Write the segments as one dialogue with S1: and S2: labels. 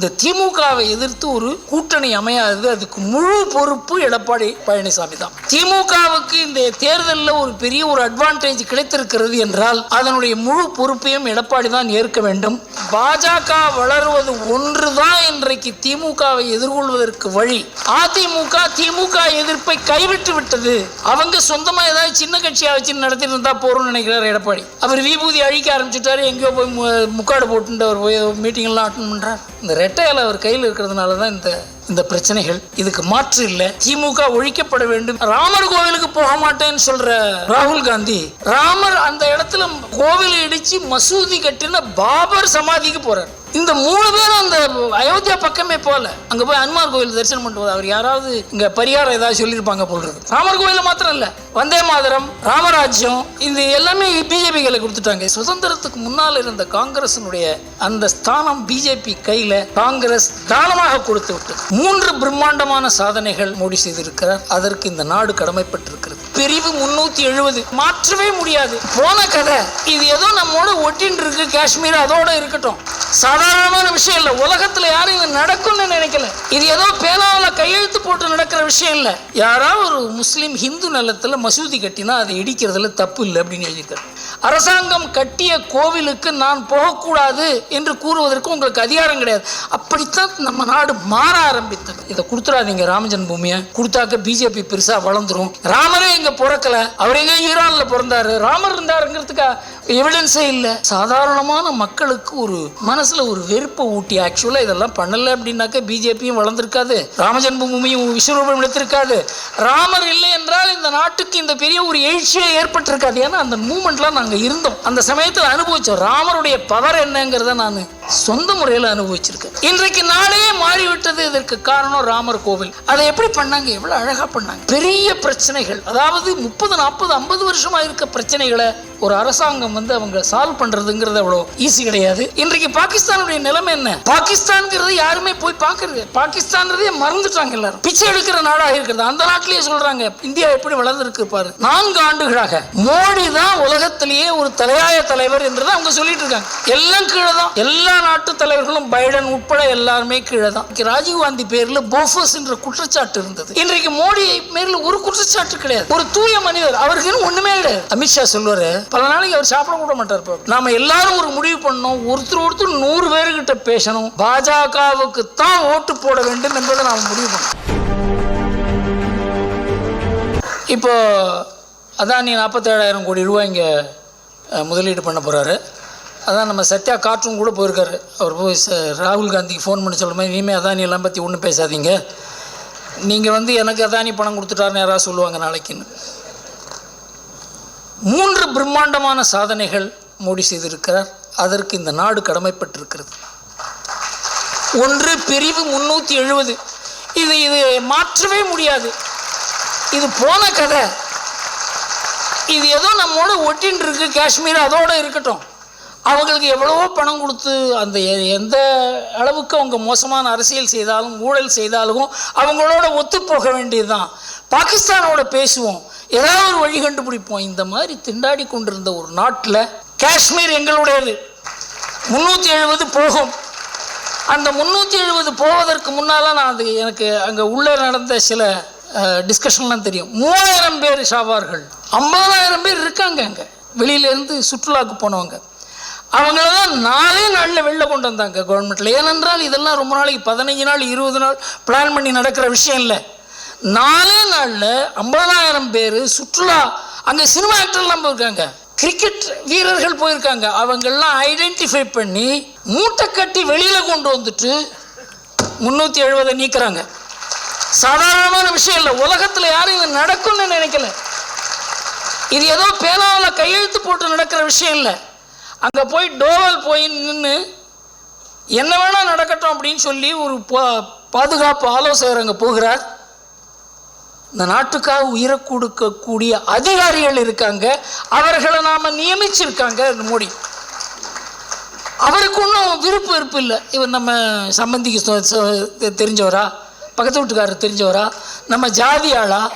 S1: இந்த திமுகவை எதிர்த்து ஒரு கூட்டணி அமையாது அதுக்கு முழு பொறுப்பு எடப்பாடி பழனிசாமி தான். திமுகவுக்கு இந்த தேர்தலில் ஒரு பெரிய ஒரு அட்வான்டேஜ் கிடைத்திருக்கிறது என்றால் அதனுடைய முழு பொறுப்பையும் எடப்பாடி தான் ஏற்க வேண்டும். பாஜக வளருவது ஒன்றுதான் இன்றைக்கு திமுகவை எதிர்கொள்வதற்கு வழி. அதிமுக திமுக எதிர்ப்பை கைவிட்டு விட்டது. அவங்க சொந்தமா ஏதாவது சின்ன கட்சியா வச்சு நடத்திட்டு இருந்தா போறோம்னு நினைக்கிறார் எடப்பாடி. அவர் விபூதி அழிக்க ஆரம்பிச்சுட்டாரு எங்கேயோ போய் முக்காடு போட்டு அவர் போய் மீட்டிங் எல்லாம் அட்டன் பண்றார். இந்த ரெட்டையால் அவர் கையில் இருக்கிறதுனால தான் இந்த இந்த பிரச்சனைகள். இதுக்கு மாற்று இல்லை. திமுக ஒழிக்கப்பட வேண்டும். ராமர் கோவிலுக்கு போக மாட்டேன்னு சொல்ற ராகுல் காந்தி ராமர் அந்த இடத்துல கோவில் இடிச்சு மசூதி கட்டின பாபர் சமாதிக்கு போறார். இந்த மூணு பேரும் அந்த அயோத்தியா பக்கமே போகல. அங்க போய் அனுமார் கோவில் தரிசனம் பண்ணுவது அவர் யாராவது இங்க பரிகாரம் ஏதாவது சொல்லியிருப்பாங்க போடுறது ராமர் கோயில மாத்திரம் இல்ல வந்தே மாதரம் ராமராஜ்யம் இது எல்லாமே பிஜேபிகளை கொடுத்துட்டாங்க. சுதந்திரத்துக்கு முன்னால் இருந்த காங்கிரசினுடைய அந்த ஸ்தானம் பிஜேபி கையில காங்கிரஸ் தானமாக கொடுத்து விட்டு மூன்று பிரம்மாண்டமான சாதனைகள் மோடி செய்திருக்கிறார். அதற்கு இந்த நாடு கடமைப்பட்டிருக்கிறது. பிரிவு முன்னூத்தி எழுபது. மாற்றவே முடியாது. போன கதை. இது ஏதோ நம்மோட ஒட்டின்னு இருக்கு காஷ்மீர் அதோட இருக்கட்டும். சாதாரணமான விஷயம் இல்லை. உலகத்துல யாரும் இது நடக்கும்னு நினைக்கல. இது ஏதோ பேனாவில் கையெழுத்து போட்டு நடக்கிற விஷயம் இல்லை. யாராவது ஒரு முஸ்லீம் ஹிந்து நிலத்தில் மசூதி கட்டினா அதை இடிக்கிறதுல தப்பு இல்லை அப்படின்னு எழுதியிருக்காரு. அரசாங்கம் கட்டிய கோவிலுக்கு நான் போகக்கூடாது என்று கூறுவதற்கு உங்களுக்கு அதிகாரம் கிடையாது. அப்படித்தான் நம்ம நாடு மாற ஆரம்பித்தது. இதை கொடுத்துடாதீங்க ராமஜன் பூமியை. கொடுத்தாக்க பிஜேபி பெருசா வளர்ந்துரும். ராமரே இங்க பிறக்கல. அவர் எங்க ஈரான்ல பிறந்தாரு. ராமர் இருந்தாருங்கிறதுக்கா எவிடன்ஸே இல்லை. சாதாரணமான மக்களுக்கு ஒரு மனசுல ஒரு வெறுப்பை ஊட்டி ஆக்சுவலா இதெல்லாம் பண்ணல அப்படின்னாக்க பிஜேபியும் வளர்ந்துருக்காது. ராமஜன் பூமியும் விஸ்வரூபம் எடுத்திருக்காது. ராமர் இல்லை என்றால் இந்த நாட்டுக்கு இந்த பெரிய ஒரு எழுச்சியே ஏற்பட்டிருக்காது. ஏன்னா அந்த மூமெண்ட்லாம் நாங்கள் இருந்தோம். அந்த சமயத்தில் அனுபவித்தோம் ராமருடைய பவர் என்னங்கிறத நான் சொந்த முறையில் அனுபவிச்சிருக்கேன். இன்றைக்கு நாளே மாறிவிட்டது இதற்கு காரணம் ராமர் கோவில். அதை எப்படி பண்ணாங்க? எவ்வளோ அழகாக பண்ணாங்க. பெரிய பிரச்சனைகள் அதாவது முப்பது நாற்பது ஐம்பது வருஷமாக இருக்க பிரச்சனைகளை ஒரு அரசாங்கம் வந்து அவங்க சால்வ் பண்றதுங்கிறது அவ்வளோ ஈஸி கிடையாது. இன்றைக்கு பாகிஸ்தானுடைய நிலைமை என்ன? பாகிஸ்தான்ங்கிறது யாருமே போய் பார்க்கறது பாகிஸ்தான்றதே மறந்துட்டாங்க எல்லாரும். பிச்சை எடுக்கிற நாடாக இருக்கிறது. அந்த நாட்டிலேயே சொல்றாங்க இந்தியா எப்படி வளர்ந்துருக்கு பாரு. நான்கு ஆண்டுகளாக மோடி தான் உலகத்திலேயே ஒரு தலையாய தலைவர் என்று அவங்க சொல்லிட்டு இருக்காங்க. எல்லாம் கீழே தான். எல்லா நாட்டு தலைவர்களும் பைடன் உட்பட எல்லாருமே கீழே தான். இன்னைக்கு ராஜீவ் காந்தி பேர்ல போஃபர்ஸ் என்ற குற்றச்சாட்டு இருந்தது. இன்றைக்கு மோடி மேல ஒரு குற்றச்சாட்டு கிடையாது. ஒரு தூய மனிதர் அவருக்கு ஒண்ணுமே கிடையாது. அமித்ஷா சொல்லுவாரு பல நாளைக்கு அவர் சாப்பிட கூட மாட்டார் நாம எல்லாரும் ஒரு முடிவு பண்ணோம் ஒருத்தர் ஒருத்தர் நூறு பேர்கிட்ட பேசணும். பாஜகவுக்கு தான் ஓட்டு போட வேண்டும் என்பதை நாம் முடிவு பண்ணோம் இப்போ நீ நாற்பத்தேழாயிரம் கோடி ரூபாய் இங்கே முதலீடு பண்ண போகிறாரு அதான் நம்ம சத்யா காற்றும் கூட போயிருக்காரு. அவர் போய் ராகுல் காந்திக்கு ஃபோன் பண்ணி சொல்ல மாதிரி இனிமேல் அதானி எல்லாம் பற்றி ஒன்றும் பேசாதீங்க. நீங்கள் வந்து எனக்கு அதானி பணம் கொடுத்துட்டாருன்னு யாராவது சொல்லுவாங்க நாளைக்குன்னு. மூன்று பிரம்மாண்டமான சாதனைகள் மோடி செய்திருக்கிறார். அதற்கு இந்த நாடு கடமைப்பட்டிருக்கிறது. ஒன்று பிரிவு முன்னூற்றி எழுபது இது இது மாற்றவே முடியாது. இது போன கதை. இது ஏதோ நம்மோட ஒட்டின்னு இருக்கு காஷ்மீர் அதோட இருக்கட்டும். அவங்களுக்கு எவ்வளவோ பணம் கொடுத்து அந்த எ- எந்த அளவுக்கு அவங்க மோசமான அரசியல் செய்தாலும் ஊழல் செய்தாலும் அவங்களோட ஒத்து போக வேண்டியதுதான். பாகிஸ்தானோட பேசுவோம். ஏதாவது ஒரு வழி கண்டுபிடிப்போம். இந்த மாதிரி திண்டாடி கொண்டிருந்த ஒரு நாட்டில் காஷ்மீர் எங்களுடையது. முந்நூற்றி எழுபது போகும். அந்த முந்நூற்றி எழுபது போவதற்கு முன்னால் நான் அது எனக்கு அங்கே உள்ளே நடந்த சில டிஸ்கஷன்லாம் தெரியும். மூவாயிரம் பேர் சாவார்கள். ஐம்பதாயிரம் பேர் இருக்காங்க அங்கே. வெளியிலேருந்து சுற்றுலாவுக்கு போனவங்க. அவங்கள தான் நாலே நாளில் வெளில கொண்டு வந்தாங்க கவர்மெண்ட்டில் ஏனென்றால் இதெல்லாம் ரொம்ப நாளைக்கு பதினஞ்சு நாள் இருபது நாள் பிளான் பண்ணி நடக்கிற விஷயம் இல்லை. நாலே நாளில் ஐம்பதாயிரம் பேர் சுற்றுலா அங்கே சினிமா ஆக்டர்லாம் போயிருக்காங்க. கிரிக்கெட் வீரர்கள் போயிருக்காங்க. அவங்கெல்லாம் ஐடென்டிஃபை பண்ணி மூட்டை கட்டி வெளியில் கொண்டு வந்துட்டு முந்நூற்றி எழுபதை நீக்கிறாங்க. சாதாரணமான விஷயம் இல்லை. உலகத்தில் யாரும் இது நடக்கும்னு நினைக்கல. இது ஏதோ பேனாவில் கையெழுத்து போட்டு நடக்கிற விஷயம் இல்லை. அங்கே போய் டோவல் போய் நின்று என்ன வேணால் நடக்கட்டும் அப்படின்னு சொல்லி ஒரு பா- பாதுகாப்பு ஆலோசகர் அங்கே போகிறார். இந்த நாட்டுக்காக உயிரை கொடுக்கக்கூடிய அதிகாரிகள் இருக்காங்க. அவர்களை நாம் நியமிச்சிருக்காங்க மோடி. அவருக்கு ஒன்றும் விருப்பு வெறுப்பு இல்லை. இவர் நம்ம சம்பந்திக்கு சொ- தெரிஞ்சவரா? பக்கத்து வீட்டுக்காரர் தெரிஞ்சவரா? நம்ம ஜாதி ஆளா?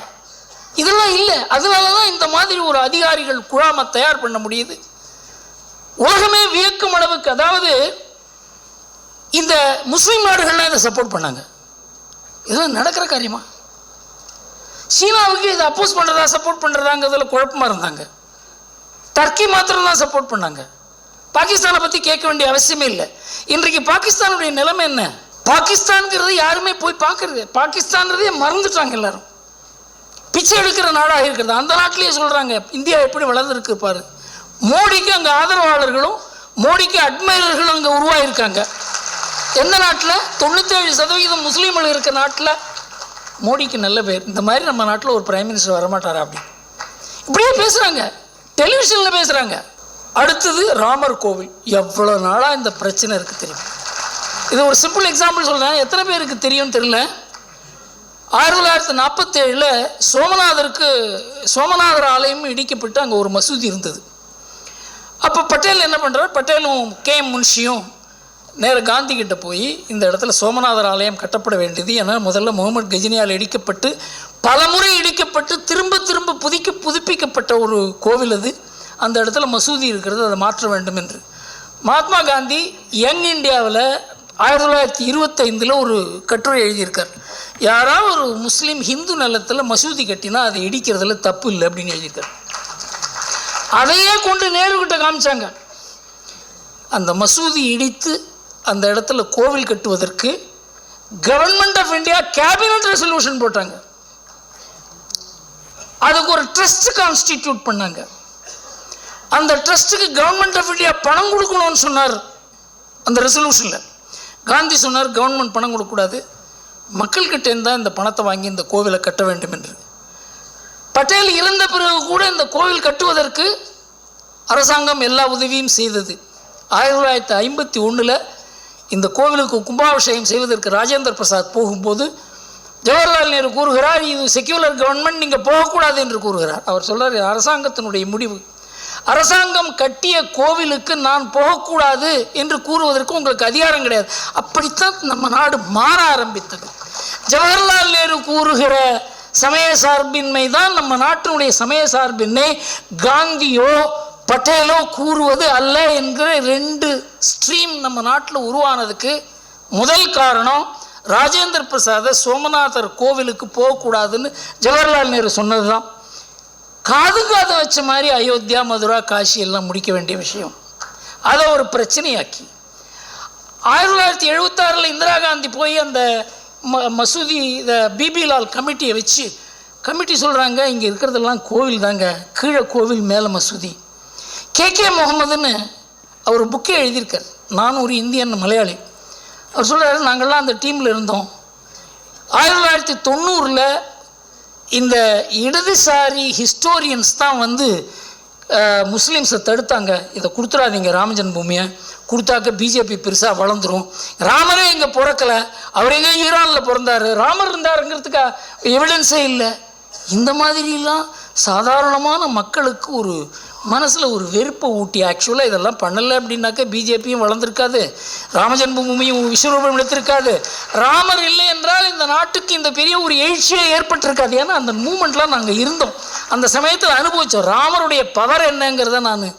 S1: இதெல்லாம் இல்லை. அதனால தான் இந்த மாதிரி ஒரு அதிகாரிகள் குழாமை தயார் பண்ண முடியுது. உலகமே வியக்கும் அளவுக்கு அதாவது இந்த முஸ்லீம் நாடுகள்லாம் இதை சப்போர்ட் பண்ணாங்க. இதெல்லாம் நடக்கிற காரியமா? சீனாவுக்கு இதை அப்போஸ் பண்ணுறதா சப்போர்ட் பண்ணுறதாங்கிறதுல குழப்பமாக இருந்தாங்க. டர்க்கி மாத்திரம் தான் சப்போர்ட் பண்ணாங்க. பாகிஸ்தானை பற்றி கேட்க வேண்டிய அவசியமே இல்லை. இன்றைக்கு பாகிஸ்தானுடைய நிலைமை என்ன? பாகிஸ்தான்ங்கிறது யாருமே போய் பார்க்கறது பாகிஸ்தான்றதே மறந்துட்டாங்க எல்லாரும். பிச்சை எடுக்கிற நாடாக இருக்கிறது அந்த நாட்டிலேயே சொல்கிறாங்க இந்தியா எப்படி வளர்ந்துருக்கு பாரு. மோடிக்கு அங்கே ஆதரவாளர்களும் மோடிக்கு அட்மைரர்களும் அங்கே உருவாகியிருக்காங்க எந்த நாட்டில்? தொண்ணூற்றேழு சதவீதம் முஸ்லீம்கள் இருக்கிற நாட்டில் மோடிக்கு நல்ல பேர். இந்த மாதிரி நம்ம நாட்டில் ஒரு பிரைம் மினிஸ்டர் வரமாட்டாரா அப்படி? இப்படியே பேசுகிறாங்க டெலிவிஷனில் பேசுகிறாங்க அடுத்தது ராமர் கோவில். எவ்வளோ நாளாக இந்த பிரச்சனை இருக்குது தெரியும்? இது ஒரு சிம்பிள் எக்ஸாம்பிள் சொல்கிறேன் எத்தனை பேருக்கு தெரியும்னு தெரியல. ஆயிரத்தி தொள்ளாயிரத்தி நாற்பத்தேழில் சோமநாதருக்கு சோமநாதர் ஆலயம் இடிக்கப்பட்டு அங்கே ஒரு மசூதி இருந்தது. அப்போ பட்டேல் என்ன பண்ணுறார் பட்டேலும் கே முன்ஷியும் நேர காந்தி கிட்ட போய் இந்த இடத்துல சோமநாதர் ஆலயம் கட்டப்பட வேண்டியது ஏன்னா முதல்ல முகமது கஜினியால் இடிக்கப்பட்டு பலமுறை இடிக்கப்பட்டு திரும்ப திரும்ப புதிக்க புதுப்பிக்கப்பட்ட ஒரு கோவில் அது. அந்த இடத்துல மசூதி இருக்கிறது அதை மாற்ற வேண்டும் என்று. மகாத்மா காந்தி யங் இந்தியாவில் ஆயிரத்தி தொள்ளாயிரத்தி இருபத்தைந்தில் ஒரு கட்டுரை எழுதியிருக்கார். யாராவது ஒரு முஸ்லீம் ஹிந்து நிலத்தில் மசூதி கட்டினா அதை இடிக்கிறதுல தப்பு இல்லை அப்படின்னு எழுதியிருக்கார். அதையே கொண்டு நேருக்கிட்ட காமிச்சாங்க. அந்த மசூதி இடித்து அந்த இடத்துல கோவில் கட்டுவதற்கு government of India cabinet resolution போட்டாங்க. அதுக்கு ஒரு ட்ரஸ்ட் கான்ஸ்டிடியூட் பண்ணாங்க. அந்த ட்ரஸ்ட்டுக்கு கவர்மெண்ட் ஆஃப் இந்தியா பணம் கொடுக்கணும்னு சொன்னார் அந்த ரெசல்யூஷனில் காந்தி சொன்னார் கவர்மெண்ட் பணம் கொடுக்கக்கூடாது. மக்கள்கிட்டேருந்து தான் இந்த பணத்தை வாங்கி இந்த கோவிலை கட்ட வேண்டும் என்று. பட்டேல் இறந்த பிறகு கூட இந்த கோவில் கட்டுவதற்கு அரசாங்கம் எல்லா உதவியும் செய்தது. ஆயிரத்தி தொள்ளாயிரத்தி ஐம்பத்தி ஒன்றில் இந்த கோவிலுக்கு கும்பாபிஷேகம் செய்வதற்கு ராஜேந்திர பிரசாத் போகும்போது ஜவஹர்லால் நேரு கூறுகிறார் இது செக்யூலர் கவர்மெண்ட் நீங்கள் போகக்கூடாது என்று கூறுகிறார். அவர் சொல்கிறார் அரசாங்கத்தினுடைய முடிவு. அரசாங்கம் கட்டிய கோவிலுக்கு நான் போகக்கூடாது என்று கூறுவதற்கு உங்களுக்கு அதிகாரம் கிடையாது. அப்படித்தான் நம்ம நாடு மாற ஆரம்பித்தது. ஜவஹர்லால் நேரு கூறுகிற சமய சார்பின்மை தான் நம்ம நாட்டினுடைய சமய சார்பின்மை. காந்தியோ பட்டேலோ கூறுவது அல்ல என்கிற ரெண்டு ஸ்ட்ரீம் நம்ம நாட்டில் உருவானதுக்கு முதல் காரணம் ராஜேந்திர பிரசாத சோமநாதர் கோவிலுக்கு போகக்கூடாதுன்னு ஜவஹர்லால் நேரு சொன்னது தான் காது காது வச்ச மாதிரி அயோத்தியா மதுரா காஷி எல்லாம் முடிக்க வேண்டிய விஷயம். அதை ஒரு பிரச்சனையாக்கி. ஆயிரத்தி தொள்ளாயிரத்தி எழுபத்தாறில் இந்திரா காந்தி போய் அந்த ம மசூதி இதை பிபிலால் கமிட்டியை வச்சு கமிட்டி சொல்கிறாங்க இங்கே இருக்கிறதெல்லாம் கோவில் தாங்க கீழே கோவில் மேலே மசூதி. கே கே முகமதுன்னு அவர் புக்கே எழுதியிருக்கார். நான் ஒரு இந்தியன் மலையாளி. அவர் சொல்கிறார் நாங்கள்லாம் அந்த டீமில் இருந்தோம். ஆயிரத்தி தொள்ளாயிரத்தி தொண்ணூறில் இந்த இடதுசாரி ஹிஸ்டோரியன்ஸ் தான் வந்து முஸ்லீம்ஸை தடுத்தாங்க. இதை கொடுத்துடாதீங்க ராமஜன் பூமியை. கொடுத்தாக்க பிஜேபி பெருசாக வளர்ந்துரும். ராமரே இங்கே பிறக்கலை. அவர் எங்கே ஈரானில் பிறந்தார். ராமர் இருந்தாருங்கிறதுக்கா எவிடன்ஸே இல்லை. இந்த மாதிரிலாம் சாதாரணமான மக்களுக்கு ஒரு மனசில் ஒரு வெறுப்பை ஊட்டி ஆக்சுவலாக இதெல்லாம் பண்ணலை அப்படின்னாக்க பிஜேபியும் வளர்ந்துருக்காது. ராமஜென்மபூமியும் விஸ்வரூபம் எடுத்திருக்காது. ராமர் இல்லை என்றால் இந்த நாட்டுக்கு இந்த பெரிய ஒரு எழுச்சியே ஏற்பட்டிருக்காது. ஏன்னா அந்த மூமெண்ட்லாம் நாங்கள் இருந்தோம். அந்த சமயத்தில் அனுபவித்தோம் ராமருடைய பவர் என்னங்கிறத நான்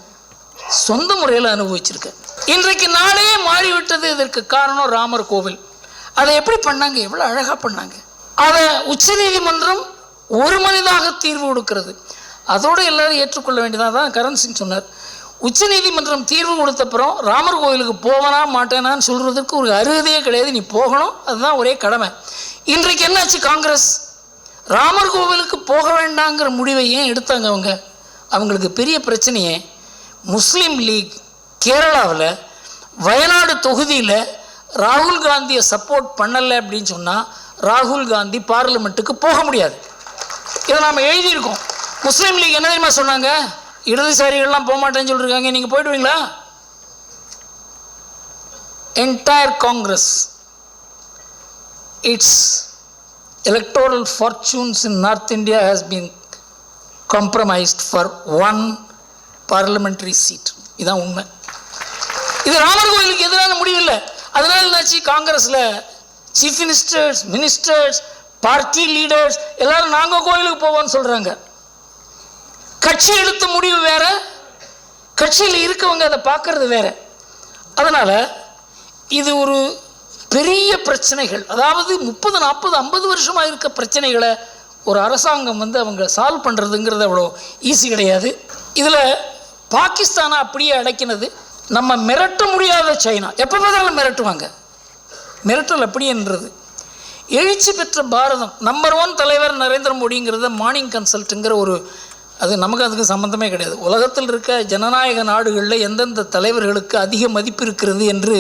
S1: சொந்த முறையில் அனுபவிச்சிருக்கேன். இன்றைக்கு நாடே மாறிவிட்டது. இதற்கு காரணம் ராமர் கோவில். அதை எப்படி பண்ணாங்க? எவ்வளோ அழகாக பண்ணாங்க. அதை உச்சநீதிமன்றம் ஒரு மனிதாக தீர்வு கொடுக்கிறது. அதோடு எல்லாரும் ஏற்றுக்கொள்ள வேண்டியதாக தான் கரண் சிங் சொன்னார். உச்சநீதிமன்றம் தீர்வு கொடுத்தப்புறம் ராமர் கோவிலுக்கு போவனா மாட்டேனான்னு சொல்கிறதுக்கு ஒரு அருகதையே கிடையாது. நீ போகணும் அதுதான் ஒரே கடமை. இன்றைக்கு என்னாச்சு காங்கிரஸ்? ராமர் கோவிலுக்கு போக வேண்டாங்கிற முடிவை ஏன் எடுத்தாங்க அவங்க? அவங்களுக்கு பெரிய பிரச்சனையே முஸ்லீம் லீக் கேரளாவில் வயநாடு தொகுதியில் ராகுல் காந்தியை சப்போர்ட் பண்ணலை அப்படின்னு சொன்னால் ராகுல் காந்தி பார்லிமெண்ட்டுக்கு போக முடியாது. இதை நாம் எழுதியிருக்கோம். முஸ்லீம் லீக் என்ன தெரியுமா சொன்னாங்க? இடதுசாரிகள்லாம் போக மாட்டேன்னு சொல்லியிருக்காங்க. நீங்கள் போயிடுவீங்களா? Entire Congress its electoral fortunes in North India has been compromised for one parliamentary seat. இதான் உண்மை. இது ராமர் கோயிலுக்கு எதிரான முடிவில்லை அதனால என்னாச்சு? காங்கிரஸில் chief ministers ministers party leaders எல்லாரும் நாங்கள் கோயிலுக்கு போவோம்னு சொல்கிறாங்க கட்சி எடுத்த முடிவு வேற கட்சியில் இருக்கவங்க அதை பார்க்கறது வேற. அதனால் இது ஒரு பெரிய பிரச்சனைகள். அதாவது முப்பது நாற்பது ஐம்பது வருஷமாக இருக்க பிரச்சனைகளை ஒரு அரசாங்கம் வந்து அவங்க சால்வ் பண்ணுறதுங்கிறது அவ்வளோ ஈஸி கிடையாது. இதில் பாகிஸ்தானை அப்படியே அடைக்கினது நம்ம மிரட்ட முடியாத சைனா. எப்போ பார்த்தாலும் மிரட்டுவாங்க. மிரட்டல் அப்படின்றது எழுச்சி பெற்ற பாரதம் நம்பர் ஒன் தலைவர் நரேந்திர மோடிங்கிறத மார்னிங் கன்சல்ட்டுங்கிற ஒரு அது நமக்கு அதுக்கு சம்மந்தமே கிடையாது. உலகத்தில் இருக்க ஜனநாயக நாடுகளில் எந்தெந்த தலைவர்களுக்கு அதிக மதிப்பு இருக்கிறது என்று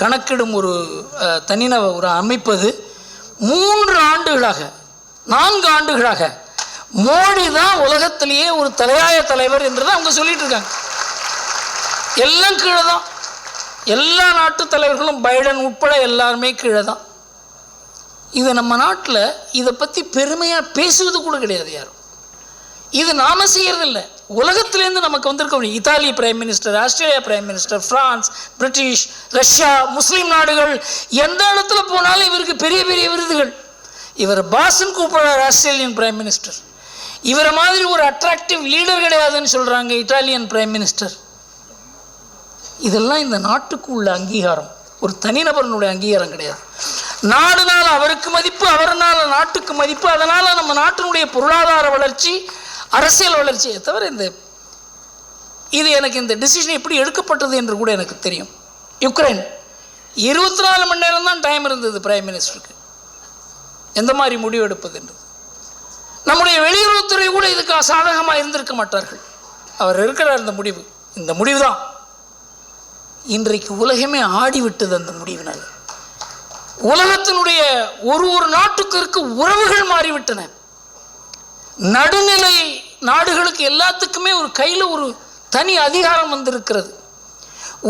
S1: கணக்கிடும் ஒரு அஹ், தனிநப ஒரு அமைப்பு அது. மூன்று ஆண்டுகளாக நான்கு ஆண்டுகளாக மோடி தான் உலகத்திலேயே ஒரு தலையாய தலைவர் என்று தான் அவங்க சொல்லிட்டு இருக்காங்க. எல்லாம் கீழே தான் எல்லா நாட்டு தலைவர்களும் பைடன் உட்பட எல்லாருமே கீழே தான் இது நம்ம நாட்டில் இதை பற்றி பெருமையாக பேசுவது கூட கிடையாது யாரும். இது நாம செய்யறதில்ல. உலகத்துலேருந்து நமக்கு வந்திருக்க Italy prime minister Australia prime minister France British Russia Muslim நாடுகள் எந்த இடத்துல போனாலும் இவருக்கு பெரிய பெரிய விருதுகள். இவர் பாசன் கூப்பிடுறார் ஆஸ்திரேலியன் பிரைம் மினிஸ்டர் இவரை மாதிரி ஒரு அட்ராக்டிவ் லீடர் கிடையாதுன்னு சொல்கிறாங்க இட்டாலியன் பிரைம் மினிஸ்டர் இதெல்லாம் இந்த நாட்டுக்கு உள்ள அங்கீகாரம். ஒரு தனிநபரனுடைய அங்கீகாரம் கிடையாது. நாடுனால் அவருக்கு மதிப்பு அவர்னால் நாட்டுக்கு மதிப்பு அதனால் நம்ம நாட்டினுடைய பொருளாதார வளர்ச்சி அரசியல் வளர்ச்சியை தவிர இந்த இது எனக்கு இந்த டிசிஷன் எப்படி எடுக்கப்பட்டது என்று கூட எனக்கு தெரியும். யுக்ரைன் இருபத்தி நாலு மணி நேரம் தான் டைம் இருந்தது பிரைம் மினிஸ்டருக்கு எந்த மாதிரி முடிவு எடுப்பது என்று. நம்முடைய வெளியுறவுத்துறை கூட இதுக்கு சாதகமாக இருந்திருக்க மாட்டார்கள். அவர் இருக்கிறார் இந்த முடிவு. இந்த முடிவு தான் இன்றைக்கு உலகமே ஆடிவிட்டது அந்த முடிவினால். உலகத்தினுடைய ஒரு ஒரு நாட்டுக்கு இருக்க உறவுகள் மாறிவிட்டன. நடுநிலை நாடுகளுக்கு எல்லாத்துக்குமே ஒரு கையில் ஒரு தனி அதிகாரம் வந்திருக்கிறது.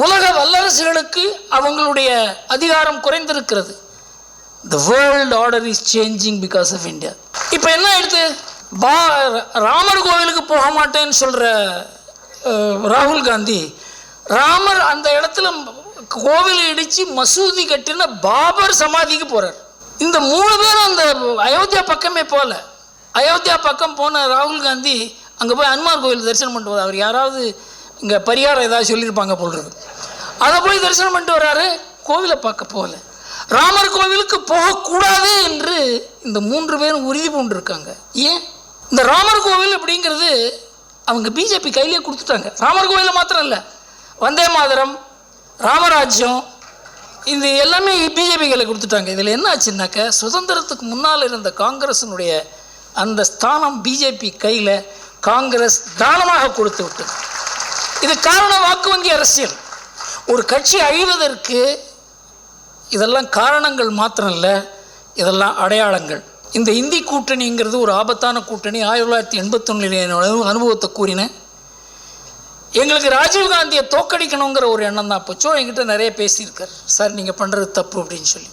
S1: உலக வல்லரசுகளுக்கு அவங்களுடைய அதிகாரம் குறைந்திருக்கிறது. The world order is changing because of India இப்போ என்ன ஆயிடுது? பா ராமர் கோவிலுக்கு போக மாட்டேன்னு சொல்கிற ராகுல் காந்தி ராமர் அந்த இடத்துல கோவிலை இடித்து மசூதி கட்டின பாபர் சமாதிக்கு போகிறார் இந்த மூணு பேரும் அந்த அயோத்தியா பக்கமே போகல. அயோத்தியா பக்கம் போன ராகுல் காந்தி அங்கே போய் அனுமார் கோவில் தரிசனம் பண்ணிட்டு வரார் அவர் யாராவது இங்கே பரிகாரம் ஏதாவது சொல்லியிருப்பாங்க போல்றது அதை போய் தரிசனம் பண்ணிட்டு வர்றாரு. கோவிலை பார்க்க போகல. ராமர் கோவிலுக்கு போகக்கூடாது என்று இந்த மூன்று பேரும் உறுதி பூண்டிருக்காங்க. ஏன்? இந்த ராமர் கோவில் அப்படிங்கிறது அவங்க பிஜேபி கையிலே கொடுத்துட்டாங்க. ராமர் கோவிலில் மாத்திரம் இல்லை. வந்தே மாதரம் ராமராஜ்யம் இது எல்லாமே பிஜேபிகளை கொடுத்துட்டாங்க. இதில் என்ன ஆச்சுன்னாக்க சுதந்திரத்துக்கு முன்னால் இருந்த காங்கிரஸினுடைய அந்த ஸ்தானம் பிஜேபி கையில் காங்கிரஸ் தானமாக கொடுத்து விட்டது. இது காரணம் வாக்கு வங்கி அரசியல். ஒரு கட்சி அழிவதற்கு இதெல்லாம் காரணங்கள் மாத்திரம் இல்லை இதெல்லாம் அடையாளங்கள். இந்த இந்தி கூட்டணிங்கிறது ஒரு ஆபத்தான கூட்டணி. ஆயிரத்தி தொள்ளாயிரத்தி எண்பத்தொன்னில் அனுபவத்தை கூறினேன். எங்களுக்கு ராஜீவ்காந்தியை தோக்கடிக்கணுங்கிற ஒரு எண்ணம் தான். போச்சோ என்கிட்ட நிறைய பேசியிருக்கார். சார் நீங்கள் பண்ணுறது தப்பு அப்படின்னு சொல்லி.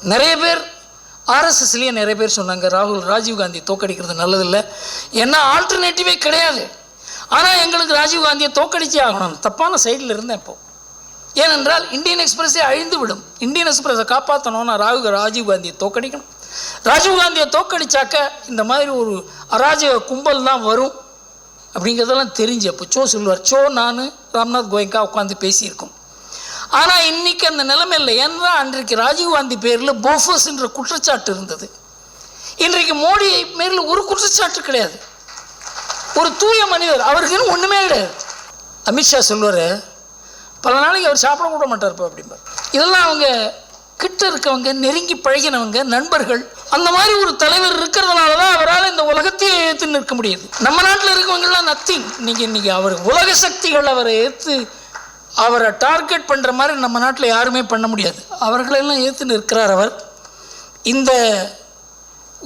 S1: நிறைய பேர் ஆர்எஸ்எஸ்லேயே நிறைய பேர் சொன்னாங்க ராகுல் ராஜீவ்காந்தி தோக்கடிக்கிறது நல்லதில்லை. ஏன்னா ஆல்டர்னேட்டிவே கிடையாது. ஆனால் எங்களுக்கு ராஜீவ்காந்தியை தோக்கடிச்சே ஆகணும். தப்பான சைடில் இருந்தேன் இப்போ. ஏனென்றால் இந்தியன் எக்ஸ்பிரஸே அழிந்து விடும். இந்தியன் எக்ஸ்பிரஸை காப்பாற்றணும்னா ராகு ராஜீவ்காந்தியை தோக்கடிக்கணும். ராஜீவ்காந்தியை தோக்கடிச்சாக்க இந்த மாதிரி ஒரு அராஜக கும்பல் தான் வரும். அப்படிங்கிறதெல்லாம் தெரிஞ்சு அப்போ சோ சொல்லுவார் சோ நான் ராம்நாத் கோயங்கா உட்காந்து பேசியிருக்கோம். ஆனால் இன்றைக்கி அந்த நிலைமை இல்லை ஏன்னா அன்றைக்கு ராஜீவ்காந்தி பேரில் போஃபர்ஸ் என்ற குற்றச்சாட்டு இருந்தது? இன்றைக்கு மோடி பேரில் ஒரு குற்றச்சாட்டு கிடையாது. ஒரு தூய மனிதர் அவருக்குன்னு ஒன்றுமே கிடையாது. அமித்ஷா சொல்லுவார் பல நாளைக்கு அவர் சாப்பிட கூட மாட்டார்ப்பா அப்படிம்பார். இதெல்லாம் அவங்க கிட்ட இருக்கவங்க நெருங்கி பழகினவங்க நண்பர்கள் அந்த மாதிரி ஒரு தலைவர் இருக்கிறதுனால தான் அவரால் இந்த உலகத்தையே ஏற்று நிற்க முடியுது. நம்ம நாட்டில் இருக்கவங்கெல்லாம் நத்திங் இன்னைக்கு இன்றைக்கி அவர் உலக சக்திகள் அவரை ஏற்று அவரை டார்கெட் பண்ணுற மாதிரி நம்ம நாட்டில் யாருமே பண்ண முடியாது. அவர்களெல்லாம் ஏற்று நிற்கிறார் அவர். இந்த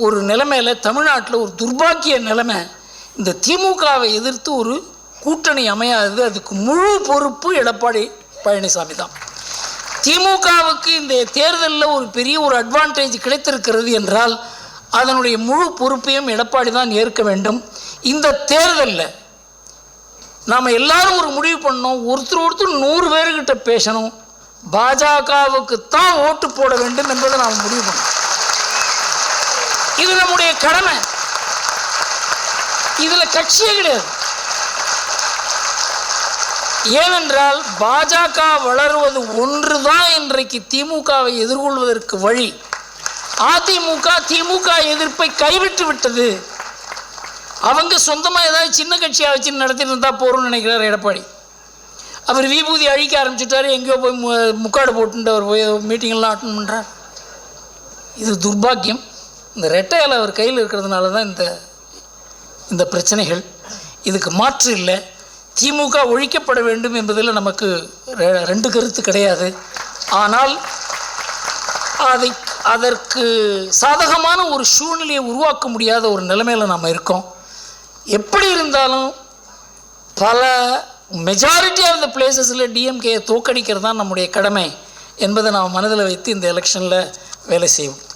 S1: ஒரு நிலைமையில் தமிழ்நாட்டில் ஒரு துர்பாக்கிய நிலைமை இந்த திமுகவை எதிர்த்து ஒரு கூட்டணி அமையாது. அதுக்கு முழு பொறுப்பு எடப்பாடி பழனிசாமி தான். திமுகவுக்கு இந்த தேர்தலில் ஒரு பெரிய ஒரு அட்வான்டேஜ் கிடைத்திருக்கிறது என்றால் அதனுடைய முழு பொறுப்பையும் எடப்பாடி தான் ஏற்க வேண்டும். இந்த தேர்தலில் நாம் எல்லாரும் ஒரு முடிவு பண்ணோம். ஒருத்தர் ஒருத்தர் நூறு பேர்கிட்ட பேசணும். பாஜகவுக்கு தான் ஓட்டு போட வேண்டும் என்பதை நாம் முடிவு பண்ணோம். இது நம்முடைய கடமை. இதில் கட்சியே கிடையாது. ஏனென்றால் பாஜக வளருவது ஒன்றுதான் இன்றைக்கு திமுகவை எதிர்கொள்வதற்கு வழி. அதிமுக திமுக எதிர்ப்பை கைவிட்டு விட்டது. அவங்க சொந்தமாக ஏதாவது சின்ன கட்சியாக வச்சு நடத்திட்டு இருந்தால் போகிறோம்னு நினைக்கிறார் எடப்பாடி. அவர் விபூதி அழிக்க ஆரம்பிச்சுட்டார் எங்கேயோ போய் மு- முக்காடு போட்டுட்டு அவர் போய் மீட்டிங்கெல்லாம் அட்டன் பண்ணுறார் இது துர்பாக்கியம். இந்த ரெட்டையால் அவர் கையில் இருக்கிறதுனால தான் இந்த இந்த பிரச்சனைகள். இதுக்கு மாற்று இல்லை. திமுக ஒழிக்கப்பட வேண்டும் என்பதில் நமக்கு ரெ- ரெண்டு கருத்து கிடையாது. ஆனால் அதை அதற்கு சாதகமான ஒரு சூழ்நிலையை உருவாக்க முடியாத ஒரு நிலைமையில் நாம் இருக்கோம். எப்படி இருந்தாலும் பல மெஜாரிட்டி ஆஃப் த பிளேசஸில் டிஎம்கேயை தோக்கடிக்கிறது தான் நம்முடைய கடமை என்பதை நாம் மனதில் வைத்து இந்த எலெக்ஷனில் வேலை செய்வோம்.